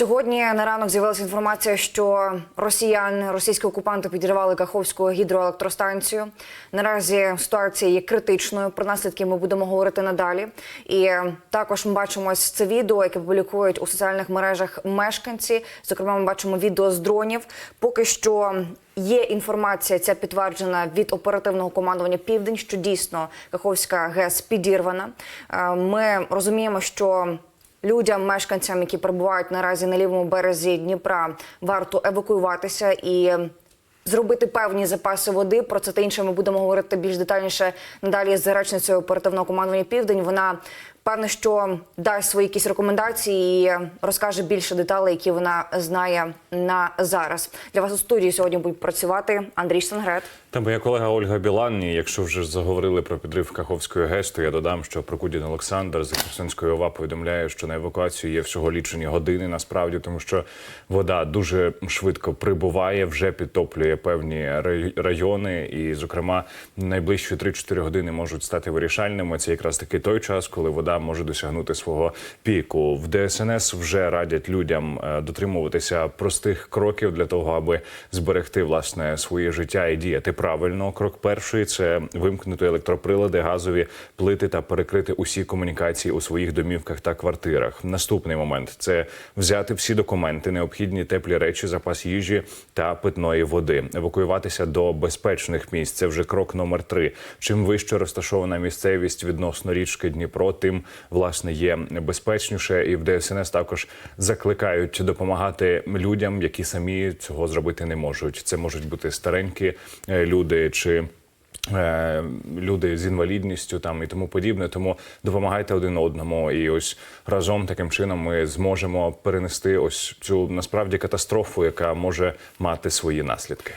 Сьогодні на ранок з'явилася інформація, що росіяни, російські окупанти підірвали Каховську гідроелектростанцію. Наразі ситуація є критичною. Про наслідки ми будемо говорити надалі. І також ми бачимо ось це відео, яке публікують у соціальних мережах мешканці. Зокрема, ми бачимо відео з дронів. Поки що є інформація, ця підтверджена від оперативного командування Південь, що дійсно Каховська ГЕС підірвана. Е, Ми розуміємо, що Людям, мешканцям, які перебувають наразі на лівому березі Дніпра, варто евакуюватися і зробити певні запаси води. Про це та інше ми будемо говорити більш детальніше надалі з речницею оперативного командування Південь. Вона певне, що дасть свої якісь рекомендації і розкаже більше деталей, які вона знає на зараз. Для вас у студії сьогодні будуть працювати Андрій Сангрет. Та моя колега Ольга Білан, і якщо вже заговорили про підрив Каховської ГЕС, то я додам, що Прокудін Олександр з Херсонської ОВА повідомляє, що на евакуацію є всього лічені години. Насправді, тому що вода дуже швидко прибуває, вже підтоплює певні райони, і, зокрема, найближчі 3-4 години можуть стати вирішальними. Це якраз таки той час, коли вода може досягнути свого піку. В ДСНС вже радять людям е, дотримуватися простих кроків для того, аби зберегти власне своє життя і діяти правильно. Крок перший це вимкнути електроприлади, газові плити та перекрити усі комунікації у своїх домівках та квартирах. Наступний момент це взяти всі документи, необхідні теплі речі, запас їжі та питної води, евакуюватися до безпечних місць. Це вже крок номер три. Чим вище розташована місцевість відносно річки Дніпро, тим власне є безпечніше. І в ДСНС також закликають допомагати людям, які самі цього зробити не можуть. Це можуть бути старенькі е, люди чи. е, Люди з інвалідністю там і тому подібне, тому допомагайте один одному, і ось разом таким чином ми зможемо перенести ось цю насправді катастрофу, яка може мати свої наслідки.